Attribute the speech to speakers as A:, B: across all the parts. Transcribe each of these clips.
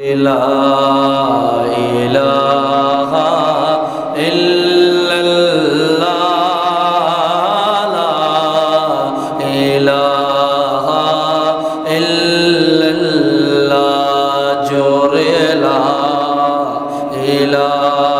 A: لا إله إلا الله لا إله إلا الله جور لا إله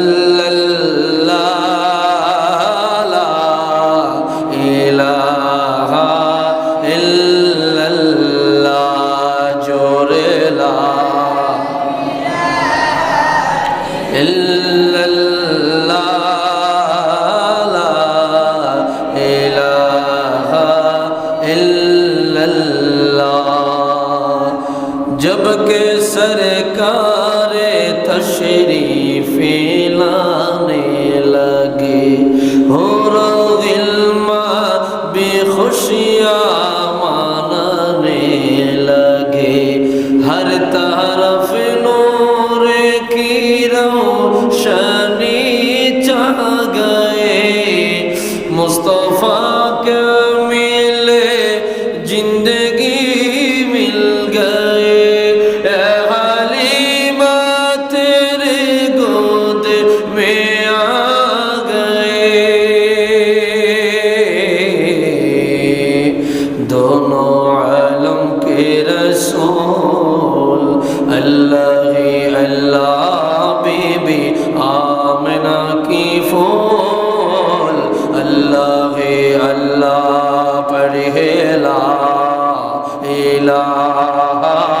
A: जबकि सरकार तशरीफ लाने लगे हो रो दिल माँ बेखुशियाँ دونوں عالم کے رسول اللہ اللہ بی بی آمنہ کی فول اللہ اللہ لا الہ